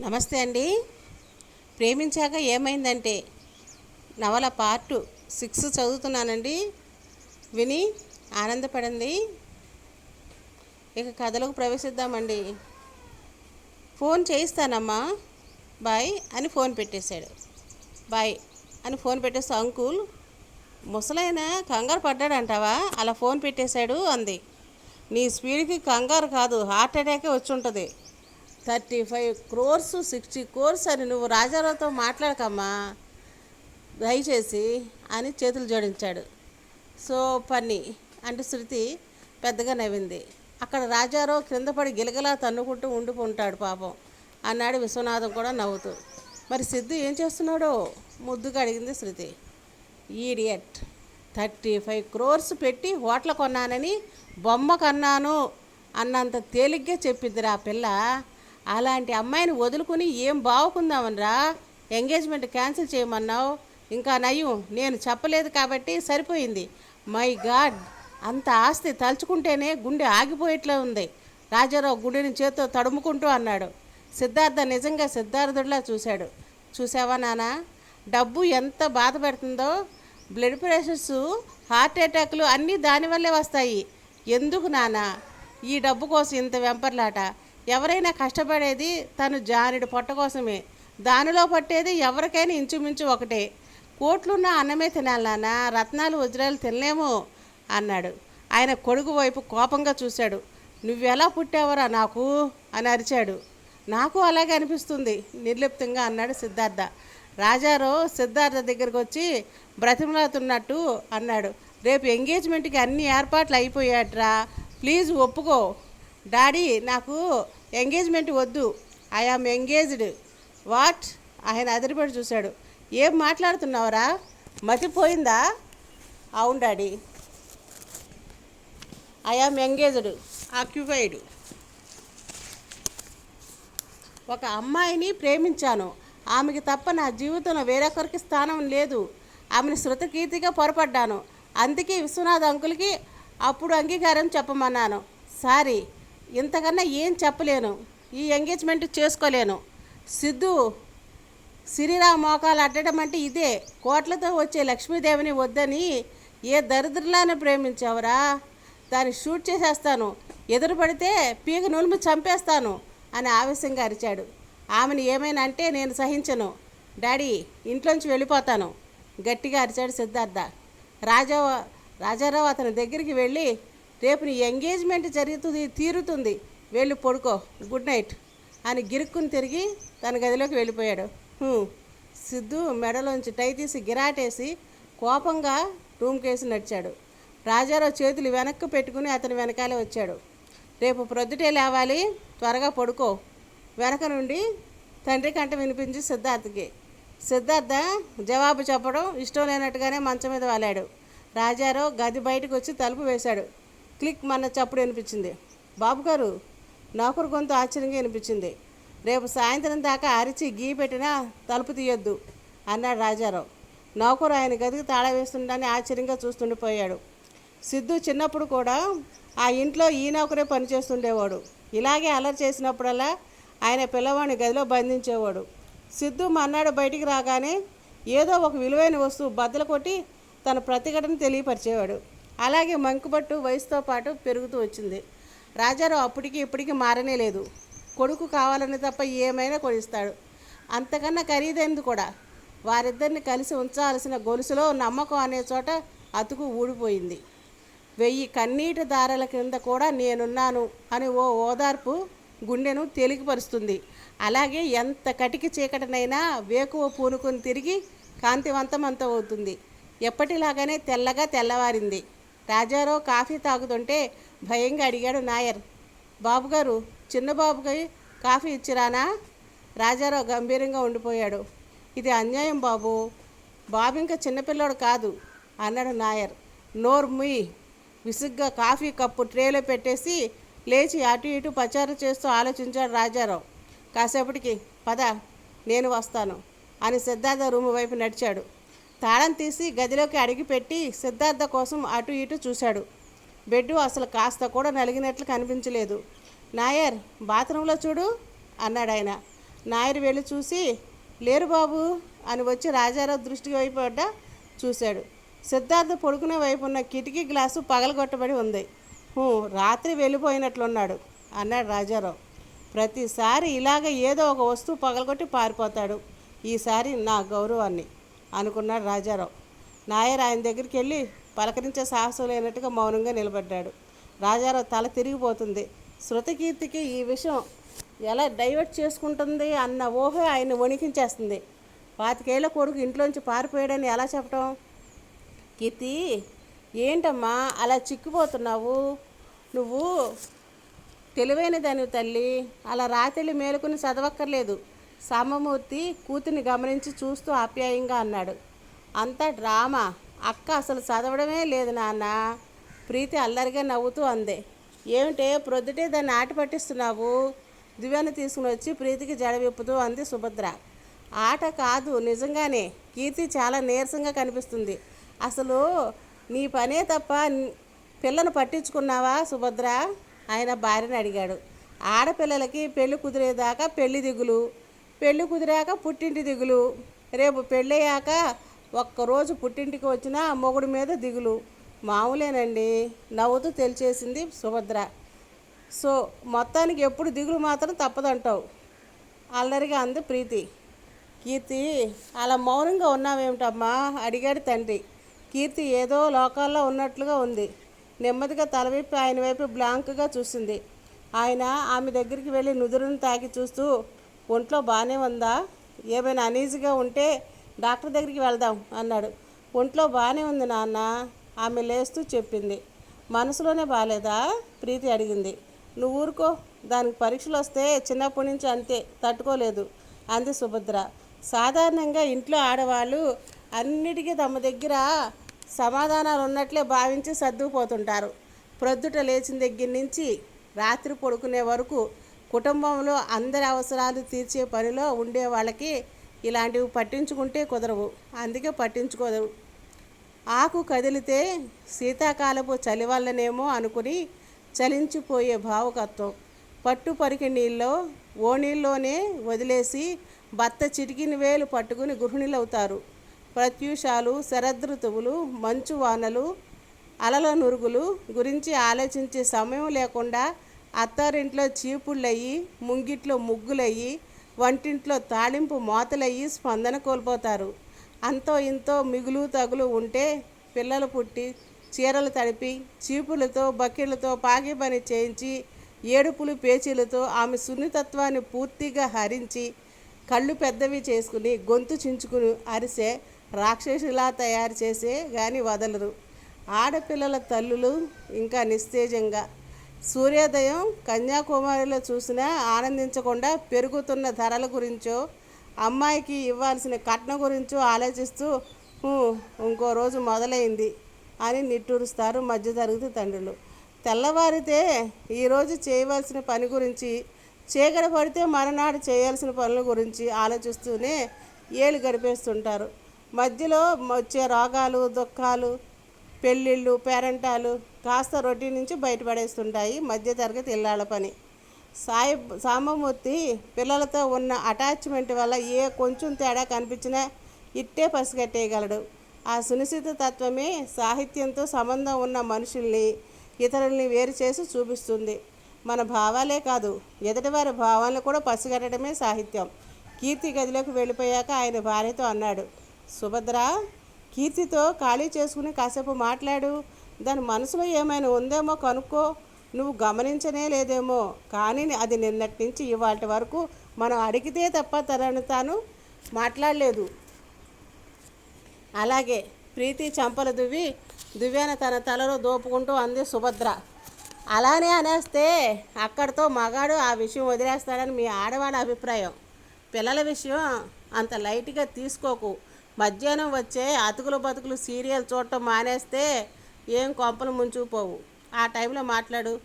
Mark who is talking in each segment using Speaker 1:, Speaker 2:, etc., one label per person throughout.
Speaker 1: నమస్తే అండి. ప్రేమించాక ఏమైందంటే నవల పార్ట్ సిక్స్ చదువుతున్నానండి. విని ఆనందపడింది ఇక కథలకు ప్రవేశిద్దామండి. ఫోన్ చేయిస్తానమ్మా. బాయ్ అని ఫోన్ పెట్టేశాడు. బాయ్ అని ఫోన్ పెట్టేస్తా అంకుల్ ముసలైన కంగారు పడ్డాడంటావా? అలా ఫోన్ పెట్టేశాడు అంది. నీ స్పీడ్కి కంగారు కాదు హార్ట్ అటాకే వచ్చి ఉంటుంది thirty five crores sixty crores అని నువ్వు రాజారావుతో మాట్లాడకమ్మా. దయచేసి అని చేతులు జోడించాడు. సో పని అంటే శృతి పెద్దగా నవ్వింది. అక్కడ రాజారావు క్రింద పడి గిలగలా తన్నుకుంటూ ఉండిపోంటాడు పాపం అన్నాడు విశ్వనాథం కూడా నవ్వుతూ. మరి సిద్ధు ఏం చేస్తున్నాడో? ముద్దుగా అడిగింది Shruti. Idiot. Thirty five crores పెట్టి హోటల్ కొన్నానని బొమ్మ కన్నాను అన్నంత తేలిగ్గా చెప్పిందిరా ఆ పిల్ల. అలాంటి అమ్మాయిని వదులుకుని ఏం బావుకుందామనిరా? Engagement cancel చేయమన్నావు. ఇంకా నయ్యం నేను చెప్పలేదు కాబట్టి సరిపోయింది. My god! అంత ఆస్తి తలుచుకుంటేనే గుండె ఆగిపోయేట్లే ఉంది. రాజారావు గుండెని చేత్తో తడుముకుంటూ అన్నాడు. సిద్ధార్థ నిజంగా సిద్ధార్థుడిలా చూశాడు. చూసావా నానా? డబ్బు ఎంత బాధ పెడుతుందో? బ్లడ్ ప్రెషర్స్ హార్ట్ అటాక్లు అన్నీ దానివల్లే వస్తాయి. ఎందుకు నానా? ఈ డబ్బు కోసం ఇంత వెంపర్లాట. ఎవరైనా కష్టపడేది తను జానుడి పొట్ట కోసమే. దానిలో పట్టేది ఎవరికైనా ఇంచుమించు ఒకటే. కోట్లున్న అన్నమే తినాలన్నా రత్నాలు వజ్రాలు తినలేము అన్నాడు. ఆయన కొడుకు వైపు కోపంగా చూశాడు. నువ్వెలా పుట్టావరా నాకు? అని అరిచాడు. నాకు అలాగే అనిపిస్తుంది నిర్లిప్తంగా అన్నాడు సిద్ధార్థ. రాజారావు సిద్ధార్థ దగ్గరికి వచ్చి బ్రతిమలాతున్నట్టు అన్నాడు. రేపు ఎంగేజ్మెంట్కి అన్ని ఏర్పాట్లు అయిపోయాట్రా ప్లీజ్ ఒప్పుకో. డాడీ నాకు ఎంగేజ్మెంట్ వద్దు. I am engaged. వాట్? ఆయన అదిరిపడి చూశాడు. ఏం మాట్లాడుతున్నావురా? మతిపోయిందా? అవును daddy. I am engaged occupied. ఒక అమ్మాయిని ప్రేమించాను. ఆమెకి తప్ప నా జీవితంలో వేరొకరికి స్థానం లేదు. ఆమెను శృతకీర్తిగా పొరపడ్డాను. అందుకే విశ్వనాథ్ అంకుల్కి అప్పుడు అంగీకారం చెప్పమన్నాను. సారీ. ఇంతకన్నా ఏం చెప్పలేను. ఈ ఎంగేజ్మెంట్ చేసుకోలేను. సిద్ధు సిరిరామ మోకాలు అడ్డడం అంటే ఇదే. కోట్లతో వచ్చే లక్ష్మీదేవిని వద్దని ఏ దరిద్రులానే ప్రేమించావురా? దాన్ని షూట్ చేసేస్తాను. ఎదురు పడితే పీక నులుము చంపేస్తాను అని ఆవేశంగా అరిచాడు. ఆమెను ఏమైనా అంటే నేను సహించను. డాడీ ఇంట్లోంచి వెళ్ళిపోతాను. గట్టిగా అరిచాడు సిద్ధార్థ. రాజా రాజారావు అతని దగ్గరికి వెళ్ళి రేపు నీ ఎంగేజ్మెంట్ జరుగుతుంది తీరుతుంది. వెళ్ళి పడుకో. Good night. అని గిరుక్కుని తిరిగి తన గదిలోకి వెళ్ళిపోయాడు. సిద్ధు మెడలోంచి టై తీసి గిరాటేసి కోపంగా రూమ్ కేసు నడిచాడు. రాజారావు చేతులు వెనక్కి పెట్టుకుని అతని వెనకాలే వచ్చాడు. రేపు ప్రొద్దుటే లేవాలి. త్వరగా పడుకో. వెనక నుండి తండ్రి కంట వినిపించి సిద్ధార్థకి. సిద్ధార్థ జవాబు చెప్పడం ఇష్టం లేనట్టుగానే మంచం మీద వాలాడు. రాజారావు గది బయటకు వచ్చి తలుపు వేశాడు. క్లిక్ మన చప్పుడు వినిపించింది. బాబు గారు నౌకరు గొంతు ఆశ్చర్యంగా వినిపించింది. రేపు సాయంత్రం దాకా అరిచి గీ పెట్టినా తలుపు తీయొద్దు అన్నాడు రాజారావు. నౌకరు ఆయన గదికి తాళ వేస్తుండని ఆశ్చర్యంగా చూస్తుండిపోయాడు. సిద్ధు చిన్నప్పుడు కూడా ఆ ఇంట్లో ఈ నౌకరే పనిచేస్తుండేవాడు ఇలాగే అలరి చేసినప్పుడల్లా ఆయన పిల్లవాడిని గదిలో బంధించేవాడు. సిద్ధు మన్నాడు బయటికి రాగానే ఏదో ఒక విలువైన వస్తువు బద్దలు కొట్టి తన ప్రతిఘటన తెలియపరిచేవాడు. అలాగే మంకుపట్టు వయసుతో పాటు పెరుగుతూ వచ్చింది. రాజారావు అప్పటికి ఇప్పటికీ మారనే లేదు. కొడుకు కావాలని తప్ప ఏమైనా కొనిస్తాడు. అంతకన్నా ఖరీదైనది కూడా? వారిద్దరిని కలిసి ఉంచాల్సిన గొలుసులో నమ్మకం అనే చోట అతుకు ఊడిపోయింది. వెయ్యి కన్నీటి దారాల కింద కూడా నేనున్నాను అని ఓ ఓదార్పు గుండెను తేలికపరుస్తుంది. అలాగే ఎంత కటికి చీకటినైనా వేకువ పూనుకొని తిరిగి కాంతివంతమంతం అవుతుంది ఎప్పటిలాగానే తెల్లగా తెల్లవారింది. రాజారావు కాఫీ తాగుతుంటే భయంగా అడిగాడు నాయర్. బాబుగారు చిన్న బాబుకి కాఫీ ఇచ్చిరానా? రాజారావు గంభీరంగా ఉండిపోయాడు. ఇది అన్యాయం బాబు. బాబు ఇంకా చిన్నపిల్లాడు కాదు అన్నాడు నాయర్. నోరు విసుగ్గా కాఫీ కప్పు ట్రేలో పెట్టేసి లేచి అటు ఇటు ప్రచారం చేస్తూ ఆలోచించాడు రాజారావు. కాసేపటికి పద నేను వస్తాను అని సిద్ధార్థ రూము వైపు నడిచాడు. తాళం తీసి గదిలోకి అడిగిపెట్టి సిద్ధార్థ కోసం అటు ఇటు చూశాడు. బెడ్ అసలు కాస్త కూడా నలిగినట్లు కనిపించలేదు. నాయర్ బాత్రూంలో చూడు అన్నాడు ఆయన. నాయర్ వెళ్ళి చూసి లేరు బాబు అని వచ్చి రాజారావు దృష్టి వైపు పడ్డ చూశాడు. సిద్ధార్థ పడుకునే వైపు ఉన్న కిటికీ గ్లాసు పగలగొట్టబడి ఉంది. "హూ, రాత్రి వెళ్ళిపోయినట్లున్నాడు అన్నాడు రాజారావు. ప్రతిసారి ఇలాగ ఏదో ఒక వస్తువు పగలగొట్టి పారిపోతాడు. ఈసారి నా గౌరవాన్ని. అనుకున్నాడు రాజారావు. నాయర్ ఆయన దగ్గరికి వెళ్ళి పలకరించే సాహసం లేనట్టుగా మౌనంగా నిలబడ్డాడు. రాజారావు తల తిరిగిపోతుంది. శృతకీర్తికి ఈ విషయం ఎలా డైవర్ట్ చేసుకుంటుంది అన్న ఊహ ఆయన వణికించేస్తుంది. పాతికేళ్ళ కొడుకు ఇంట్లోంచి పారిపోయాడని ఎలా చెప్పటం? కీర్తి ఏంటమ్మా అలా చిక్కిపోతున్నావు? నువ్వు తెలివైన దాని తల్లి. అలా రాత్రి మేలుకుని చదవక్కర్లేదు. సామమూర్తి కూతుని గమనించి చూస్తూ ఆప్యాయంగా అన్నాడు. అంతా డ్రామా? అక్క అసలు చదవడమే లేదు నాన్న. ప్రీతి అల్లరిగా నవ్వుతూ అందే. ఏమిటే ప్రొద్దుటే దాన్ని ఆట పట్టిస్తున్నావు? దివ్యాన్ని తీసుకుని వచ్చి ప్రీతికి జడవిప్పుతూ అంది సుభద్ర. ఆట కాదు నిజంగానే. కీర్తి చాలా నీరసంగా కనిపిస్తుంది. అసలు నీ పనే తప్ప పిల్లను పట్టించుకున్నావా సుభద్ర? ఆయన భార్యని అడిగాడు. ఆడపిల్లలకి పెళ్ళి కుదిరేదాకా పెళ్ళి దిగులు. పెళ్ళి కుదిరాక పుట్టింటి దిగులు. రేపు పెళ్ళయ్యాక ఒక్కరోజు పుట్టింటికి వచ్చిన మొగుడు మీద దిగులు. మామూలేనండి. నవ్వుతూ తెలిచేసింది సుభద్ర. సో మొత్తానికి ఎప్పుడు దిగులు మాత్రం తప్పదంటావు. అల్లరిగా అంది ప్రీతి. కీర్తి అలా మౌనంగా ఉన్నావేమిటమ్మా? అడిగాడు తండ్రి. కీర్తి ఏదో లోకాల్లో ఉన్నట్లుగా ఉంది. నెమ్మదిగా తలవైపు ఆయన వైపు బ్లాంక్గా చూసింది. ఆయన ఆమె దగ్గరికి వెళ్ళి నుదురును తాకి చూస్తూ ఒంట్లో బాగానే ఉందా? ఏమైనా అనీజీగా ఉంటే డాక్టర్ దగ్గరికి వెళ్దాం అన్నాడు. ఒంట్లో బాగానే ఉంది నాన్న ఆమె లేస్తూ చెప్పింది. మనసులోనే బాగాలేదా ప్రీతి అడిగింది. నువ్వు ఊరుకో దానికి పరీక్షలు వస్తే చిన్నప్పటి నుంచి అంతే తట్టుకోలేదు అంది సుభద్ర. సాధారణంగా ఇంట్లో ఆడవాళ్ళు అన్నిటికీ తమ దగ్గర సమాధానాలు ఉన్నట్లే భావించి సర్దుకుపోతుంటారు. ప్రొద్దుట లేచిన దగ్గర నుంచి రాత్రి పడుకునే వరకు కుటుంబంలో అందరి అవసరాలు తీర్చే పనిలో ఉండే వాళ్ళకి ఇలాంటివి పట్టించుకుంటే కుదరవు. అందుకే పట్టించుకోదరు ఆకు కదిలితే శీతాకాలపు చలి వల్లనేమో అనుకుని చలించిపోయే భావకత్వం. పట్టు పరికి నీళ్ళలో ఓ నీళ్ళలోనే వదిలేసి భర్త చిటికిన వేలు పట్టుకుని గృహిణులవుతారు. ప్రత్యూషాలు శరదృతువులు మంచు వానలు అలల నురుగులు గురించి ఆలోచించే సమయం లేకుండా అత్తారింట్లో చీపుళ్ళయ్యి ముంగిట్లో ముగ్గులయ్యి వంటింట్లో తాళింపు మోతలయ్యి స్పందన కోల్పోతారు. అంతో ఇంతో మిగులు తగులు ఉంటే పిల్లలు పుట్టి చీరలు తడిపి చీపులతో బకెట్లతో పాకి పని చేయించి ఏడుపులు పేచీలతో ఆమె సున్నితత్వాన్ని పూర్తిగా హరించి కళ్ళు పెద్దవి చేసుకుని గొంతు చించుకుని అరిసే రాక్షసులా తయారు చేసే కానీ వదలరు. ఆడపిల్లల తల్లులు ఇంకా నిస్తేజంగా సూర్యోదయం కన్యాకుమారిలో చూసినా ఆనందించకుండా పెరుగుతున్న ధరల గురించో అమ్మాయికి ఇవ్వాల్సిన కట్నం గురించో ఆలోచిస్తూ ఇంకో రోజు మొదలైంది అని నిట్టూరుస్తారు మధ్యతరగతి తండ్రులు. తెల్లవారితే ఈరోజు చేయవలసిన పని గురించి చీకటి పడితే మరనాడు చేయాల్సిన పనుల గురించి ఆలోచిస్తూనే ఏళ్ళు గడిపేస్తుంటారు. మధ్యలో వచ్చే రోగాలు దుఃఖాలు పెళ్ళిళ్ళు పేరంటాలు కాస్త రొటీన్ నుంచి బయటపడేస్తుంటాయి మధ్యతరగతి ఇళ్ళాల పని. సాయి సాంబమూర్తి పిల్లలతో ఉన్న అటాచ్మెంట్ వల్ల ఏ కొంచెం తేడా కనిపించినా ఇట్టే పసిగట్టేయగలడు. ఆ సునిశ్చిత తత్వమే సాహిత్యంతో సంబంధం ఉన్న మనుషుల్ని ఇతరుల్ని వేరు చేసి చూపిస్తుంది. మన భావాలే కాదు ఎదుటివారి భావాలను కూడా పసిగట్టడమే సాహిత్యం. కీర్తి గదిలోకి వెళ్ళిపోయాక ఆయన భార్యతో అన్నాడు సుభద్ర కీర్తితో ఖాళీ చేసుకుని కాసేపు మాట్లాడు. దాని మనసులో ఏమైనా ఉందేమో కనుక్కో. నువ్వు గమనించనే లేదేమో. కానీ అది నిన్నటి నుంచి ఇవాటి వరకు మనం అడిగితే తప్ప తనను తాను మాట్లాడలేదు. అలాగే ప్రీతి చంపలు దువ్వి దివ్యాన తన తలలో దోపుకుంటూ అంది సుభద్ర. అలానే అనేస్తే అక్కడితో మగాడు ఆ విషయం వదిలేస్తాడని మీ ఆడవాళ్ళ అభిప్రాయం. పిల్లల విషయం అంత లైట్గా తీసుకోకు. మధ్యాహ్నం వచ్చే అతుకులు బతుకులు సీరియల్ చూడటం మానేస్తే ఏం కొంపలు ముంచుకుపోవు. ఆ టైంలో మాట్లాడు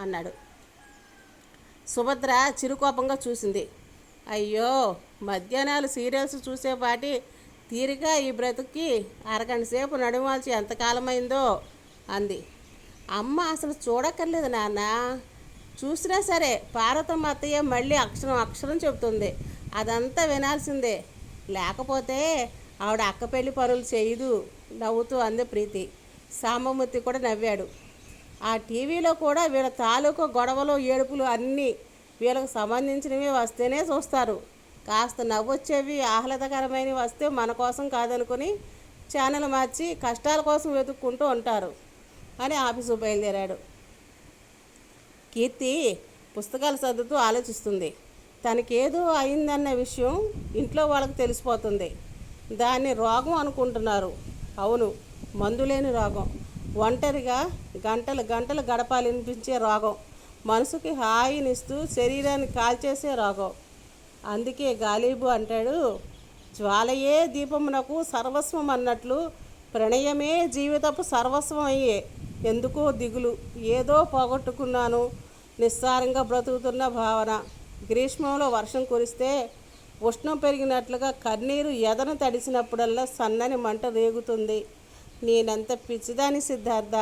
Speaker 1: అన్నాడు. సుభద్ర చిరుకోపంగా చూసింది. అయ్యో మధ్యాహ్నాలు సీరియల్స్ చూసేపాటి తీరిగా ఈ బ్రతుక్కి అరగంట సేపు నడుమాల్చి ఎంతకాలమైందో అంది. అమ్మ అసలు చూడక్కర్లేదు నాన్న. చూసినా సరే పార్వతమ్మ అత్తయ్య మళ్ళీ అక్షరం అక్షరం చెబుతుంది. అదంతా వినాల్సిందే. లేకపోతే ఆవిడ అక్క పెళ్ళి పనులు చేయదు నవ్వుతూ అంది ప్రీతి. సాంబమూర్తి కూడా నవ్వాడు. ఆ టీవీలో కూడా వీళ్ళ తాలూకు గొడవలు ఏడుపులు అన్నీ వీళ్ళకు సంబంధించినవి వస్తేనే చూస్తారు. కాస్త నవ్వొచ్చేవి ఆహ్లాదకరమైనవి వస్తే మన కోసం కాదనుకుని ఛానల్ మార్చి కష్టాల కోసం వెతుక్కుంటూ ఉంటారు అని ఆఫీసు బయలుదేరాడు. కీర్తి పుస్తకాలు చదువుతూ ఆలోచిస్తుంది. తనకేదో అయిందన్న విషయం ఇంట్లో వాళ్ళకి తెలిసిపోతుంది. దాన్ని రోగం అనుకుంటున్నారు. అవును మందులేని రోగం. ఒంటరిగా గంటలు గంటలు గడపాలనిపించే రోగం. మనసుకి హాయినిస్తూ శరీరాన్ని కాల్చేసే రోగం. అందుకే గాలీబు అంటాడు జ్వాలయే దీపమునకు సర్వస్వం అన్నట్లు ప్రణయమే జీవితపు సర్వస్వం అయ్యే. ఎందుకో దిగులు ఏదో పోగొట్టుకున్నాను. నిస్సారంగా బ్రతుకుతున్న భావన. గ్రీష్మంలో వర్షం కురిస్తే ఉష్ణం పెరిగినట్లుగా కన్నీరు ఎదన తడిసినప్పుడల్లా సన్నని మంట రేగుతుంది. నేనంత పిచ్చిదాని సిద్ధార్థ?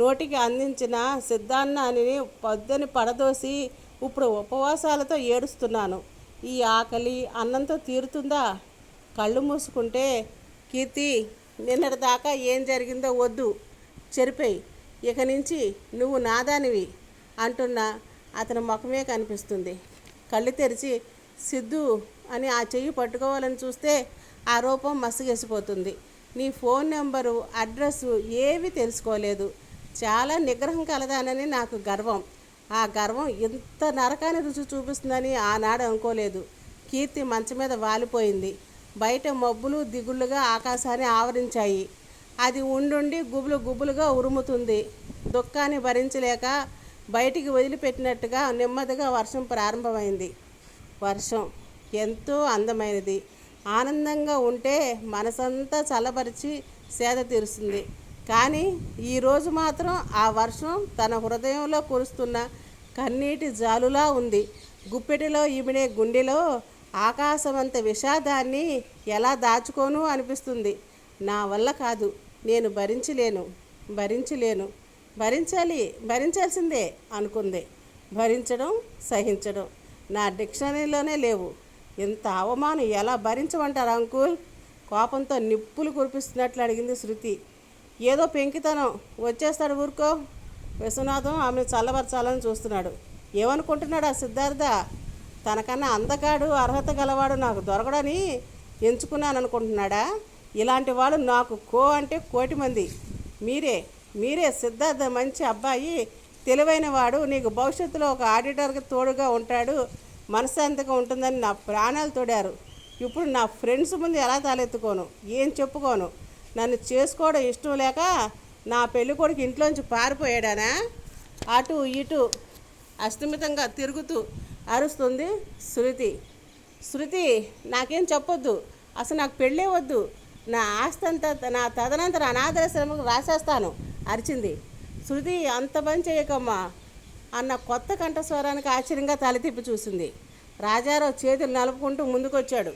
Speaker 1: నోటికి అందించిన సిద్ధాన్నాన్ని పొద్దుని పడదోసి ఇప్పుడు ఉపవాసాలతో ఏడుస్తున్నాను. ఈ ఆకలి అన్నంతో తీరుతుందా? కళ్ళు మూసుకుంటే కీర్తి నిన్నటి దాకా ఏం జరిగిందో వద్దు చెరిపోయి. ఇక నుంచి నువ్వు నాదానివి అంటున్న అతని ముఖమే కనిపిస్తుంది. కళ్ళు తెరిచి సిద్ధు అని ఆ చెయ్యి పట్టుకోవాలని చూస్తే ఆ రూపం మసిగేసిపోతుంది. నీ ఫోన్ నెంబరు అడ్రస్సు ఏవి తెలుసుకోలేదు. చాలా నిగ్రహం కలదానని నాకు గర్వం. ఆ గర్వం ఇంత నరకాన్ని రుచి చూపిస్తుందని ఆనాడు అనుకోలేదు. కీర్తి మంచం మీద వాలిపోయింది. బయట మబ్బులు దిగుళ్ళుగా ఆకాశాన్ని ఆవరించాయి. అది ఉండుండి గుబులు గుబులుగా ఉరుముతుంది. దుఃఖాన్ని భరించలేక బయటికి వదిలిపెట్టినట్టుగా నెమ్మదిగా వర్షం ప్రారంభమైంది. వర్షం ఎంతో అందమైనది. ఆనందంగా ఉంటే మనసంతా చల్లపరిచి సేద తీరుస్తుంది. కానీ ఈరోజు మాత్రం ఆ వర్షం తన హృదయంలో కురుస్తున్న కన్నీటి జాలులా ఉంది. గుప్పెటిలో ఇమిడే గుండెలో ఆకాశమంత విషాదాన్ని ఎలా దాచుకోను అనిపిస్తుంది. నా వల్ల కాదు. నేను భరించలేను. భరించలేను. భరించాలి. భరించాల్సిందే అనుకుంది. భరించడం సహించడం. నా డిక్షనరీలోనే లేవు. ఇంత అవమానం ఎలా భరించమంటారు అంకుల్? కోపంతో నిప్పులు కురిపిస్తున్నట్లు అడిగింది శృతి. ఏదో పెంకితనం వచ్చేస్తాడు ఊరుకో. విశ్వనాథం ఆమెను చల్లబరచాలని చూస్తున్నాడు. ఏమనుకుంటున్నాడు ఆ సిద్ధార్థ? తనకన్నా అందగాడు అర్హత గలవాడు నాకు దొరకడని ఎంచుకున్నాను అనుకుంటున్నాడా ఇలాంటి వాడు నాకు కో అంటే కోటి మంది. మీరే మీరే సిద్ధార్థ మంచి అబ్బాయి. తెలివైన వాడు నీకు భవిష్యత్తులో ఒక ఆడిటర్కి తోడుగా ఉంటాడు మనశ్శాంతిగా ఉంటుందని నా ప్రాణాలు తోడారు. ఇప్పుడు నా ఫ్రెండ్స్ ముందు ఎలా తలెత్తుకోను? ఏం చెప్పుకోను? నన్ను చేసుకోవడం ఇష్టం లేక నా పెళ్ళి కొడుకు ఇంట్లోంచి పారిపోయాడానా? అటు ఇటు అస్తమితంగా తిరుగుతూ అరుస్తుంది శృతి. శృతి నాకేం చెప్పొద్దు. అసలు నాకు పెళ్ళే వద్దు. నా ఆస్తి అంతా నా తదనంతర అనాథాశ్రమకు రాసేస్తాను అరిచింది. శృతి అంత పని చేయకమ్మా అన్న కొత్త కంఠస్వరానికి ఆశ్చర్యంగా తలతిప్పి చూసింది. రాజారావు చేతులు నలుపుకుంటూ ముందుకొచ్చాడు.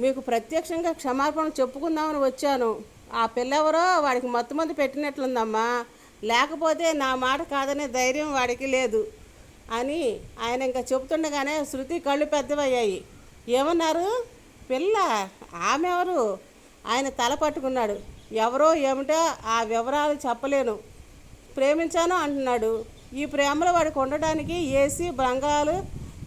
Speaker 1: మీకు ప్రత్యక్షంగా క్షమాపణ చెప్పుకుందామని వచ్చాను. ఆ పిల్లెవరో వాడికి మత్తు మంది పెట్టినట్లుందమ్మా. లేకపోతే నా మాట కాదనే ధైర్యం వాడికి లేదు అని ఆయన ఇంకా చెబుతుండగానే శృతి కళ్ళు పెద్దవయ్యాయి. ఏమన్నారు? పిల్ల? ఆమె ఎవరు? ఆయన తల పట్టుకున్నాడు. ఎవరో ఏమిటో ఆ వివరాలు చెప్పలేను. ప్రేమించాను అంటున్నాడు. ఈ ప్రేమలో వాడికి ఉండడానికి ఏసీ భంగాలు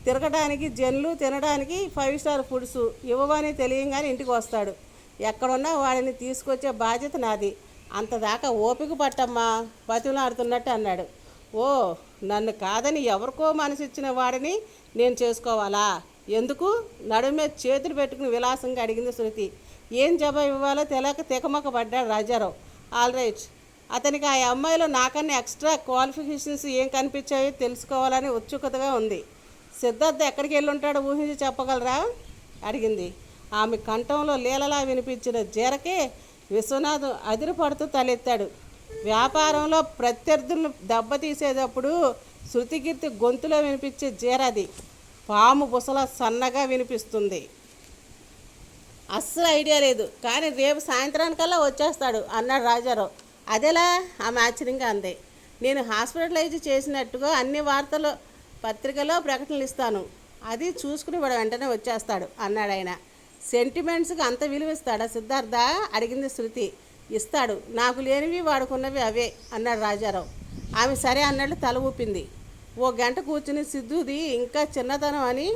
Speaker 1: తిరగడానికి జన్లు తినడానికి ఫైవ్ స్టార్ ఫుడ్స్ ఇవ్వమని తెలియంగానే ఇంటికి వస్తాడు. ఎక్కడున్నా వాడిని తీసుకొచ్చే బాధ్యత నాది. అంతదాకా ఓపిక పట్టమ్మా బతిలాడుతున్నట్టు అన్నాడు. ఓ నన్ను కాదని ఎవరికో మనసిచ్చిన వాడిని నేను చేసుకోవాలా? ఎందుకు? నడుమే మీద చేతులు పెట్టుకుని విలాసంగా అడిగింది శృతి. ఏం జవాబు ఇవ్వాలో తెలియక తెకమక పడ్డాడు రాజారావు. ఆల్ రైట్ అతనికి ఆ అమ్మాయిలో నాకన్నా ఎక్స్ట్రా క్వాలిఫికేషన్స్ ఏం కనిపించాయో తెలుసుకోవాలని ఉత్సుకతగా ఉంది. సిద్ధార్థ ఎక్కడికి వెళ్ళి ఉంటాడో ఊహించి చెప్పగలరా? అడిగింది. ఆమె కంఠంలో లీలలా వినిపించిన జీరకే విశ్వనాథ్ అదిరిపడుతూ తలెత్తాడు. వ్యాపారంలో ప్రత్యర్థులను దెబ్బతీసేటప్పుడు శృతికీర్తి గొంతులో వినిపించే జీరది. పాము బుసల సన్నగా వినిపిస్తుంది. అస్సలు ఐడియా లేదు. కానీ రేపు సాయంత్రానికల్లా వచ్చేస్తాడు అన్నాడు రాజారావు. అదేలా? ఆమె ఆశ్చర్యంగా అంది నేను హాస్పిటలైజ్ చేసినట్టుగా అన్ని వార్తలు పత్రికలో ప్రకటనలు ఇస్తాను. అది చూసుకుని వాడు వెంటనే వచ్చేస్తాడు అన్నాడు ఆయన. సెంటిమెంట్స్కి అంత విలువ ఇస్తాడా సిద్ధార్థ? అడిగింది శృతి. ఇస్తాడు. నాకు లేనివి వాడుకున్నవి అవే అన్నాడు రాజారావు. ఆమె సరే అన్నట్లు తల ఊపింది. ఓ గంట కూర్చుని సిద్ధుది ఇంకా చిన్నతనం అని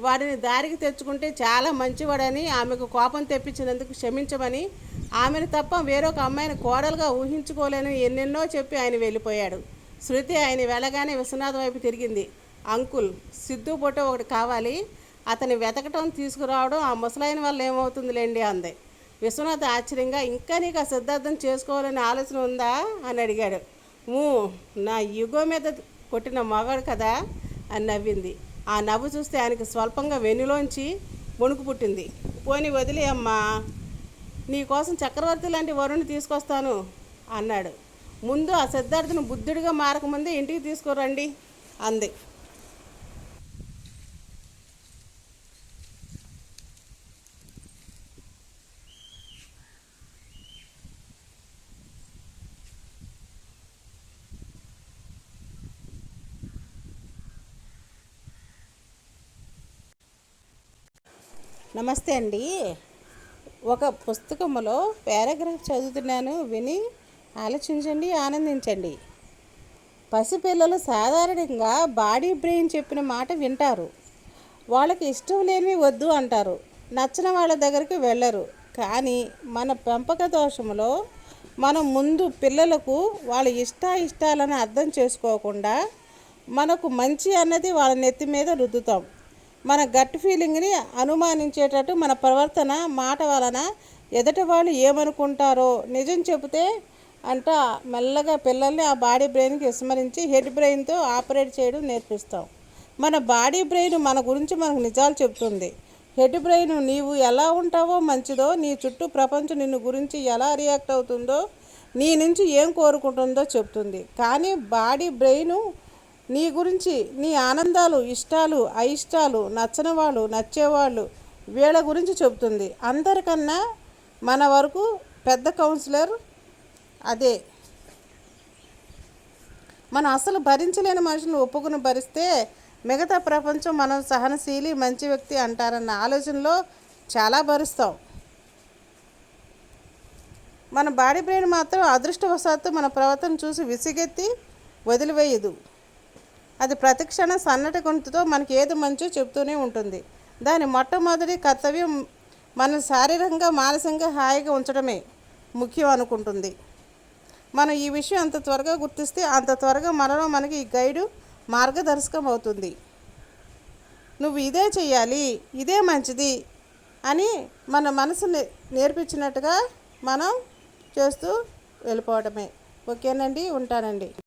Speaker 1: వాడిని దారికి తెచ్చుకుంటే చాలా మంచివాడని ఆమెకు కోపం తెప్పించినందుకు క్షమించమని ఆమెను తప్ప వేరొక అమ్మాయిని కోడలుగా ఊహించుకోలేని ఎన్నెన్నో చెప్పి ఆయన వెళ్ళిపోయాడు. శృతి ఆయన వెళ్ళగానే విశ్వనాథ్ వైపు తిరిగింది. అంకుల్ సిద్ధు ఫోటో ఒకటి కావాలి. అతని వెతకటం తీసుకురావడం ఆ ముసలాయన వల్ల ఏమవుతుందిలేండి అంది. విశ్వనాథ్ ఆశ్చర్యంగా ఇంకా నీకు ఆ సిద్ధార్థం చేసుకోవాలనే ఆలోచన ఉందా? అని అడిగాడు. నా యుగో మీద కొట్టిన మగాడు కదా? అని నవ్వింది. ఆ నవ్వు చూస్తే ఆయనకి స్వల్పంగా వెన్నులోంచి వణుకు పుట్టింది. పోని వదిలే అమ్మా నీకోసం చక్రవర్తి లాంటి వరుణ్ణి తీసుకొస్తాను అన్నాడు. ముందు ఆ సిద్ధార్థను బుద్ధుడిగా మారకముందే ఇంటికి తీసుకురండి అంది. నమస్తే అండి. ఒక పుస్తకంలో పారాగ్రాఫ్ చదువుతున్నాను విని ఆలోచించండి ఆనందించండి. పసిపిల్లలు సాధారణంగా బాడీ బ్రెయిన్ చెప్పిన మాట వింటారు. వాళ్ళకి ఇష్టం లేనివి వద్దు అంటారు. నచ్చిన వాళ్ళ దగ్గరికి వెళ్ళరు. కానీ మన పెంపక దోషంలో మనం ముందు పిల్లలకు వాళ్ళ ఇష్ట అర్థం చేసుకోకుండా మనకు మంచి అన్నది వాళ్ళ నెత్తి మీద రుద్దుతాం. మన గట్ ఫీలింగ్ని అనుమానించేటట్టు మన ప్రవర్తన మాట వలన ఎదుటి వాళ్ళు ఏమనుకుంటారో నిజం చెబితే అంట మెల్లగా పిల్లల్ని ఆ బాడీ బ్రెయిన్కి విస్మరించి హెడ్ బ్రెయిన్తో ఆపరేట్ చేయడం నేర్పిస్తాం. మన బాడీ బ్రెయిన్ మన గురించి మనకు నిజాలు చెప్తుంది హెడ్ బ్రెయిన్ నీవు ఎలా ఉంటావో మంచిదో నీ చుట్టూ ప్రపంచం నిన్ను గురించి ఎలా రియాక్ట్ అవుతుందో నీ నుంచి ఏం కోరుకుంటుందో చెప్తుంది కానీ బాడీ బ్రెయిన్ నీ గురించి నీ ఆనందాలు ఇష్టాలు అయిష్టాలు నచ్చని వాళ్ళు నచ్చేవాళ్ళు వీళ్ళ గురించి చెబుతుంది. అందరికన్నా మన వరకు పెద్ద కౌన్సిలర్ అదే. మనం అసలు భరించలేని మనుషులను ఒప్పుకుని భరిస్తే మిగతా ప్రపంచం మనం సహనశీలి మంచి వ్యక్తి అంటారన్న ఆలోచనలో చాలా భరిస్తాం. మన బాడీ బ్రెయిన్ మాత్రం అదృష్టవశాత్తు మన ప్రవర్తన చూసి విసిగెత్తి వదిలివేయదు. అది ప్రతిక్షణ సన్నటి గొంతుతో మనకి ఏది మంచో చెప్తూనే ఉంటుంది. దాని మొట్టమొదటి కర్తవ్యం మన శారీరకంగా మానసికంగా హాయిగా ఉంచడమే ముఖ్యం అనుకుంటుంది. మనం ఈ విషయం అంత త్వరగా గుర్తిస్తే అంత త్వరగా మనలో మనకి ఈ గైడు మార్గదర్శకం అవుతుంది. నువ్వు ఇదే చేయాలి ఇదే మంచిది అని మన మనసు నేర్పించినట్టుగా మనం చేస్తూ వెళ్ళిపోవడమే. ఓకేనండి ఉంటానండి.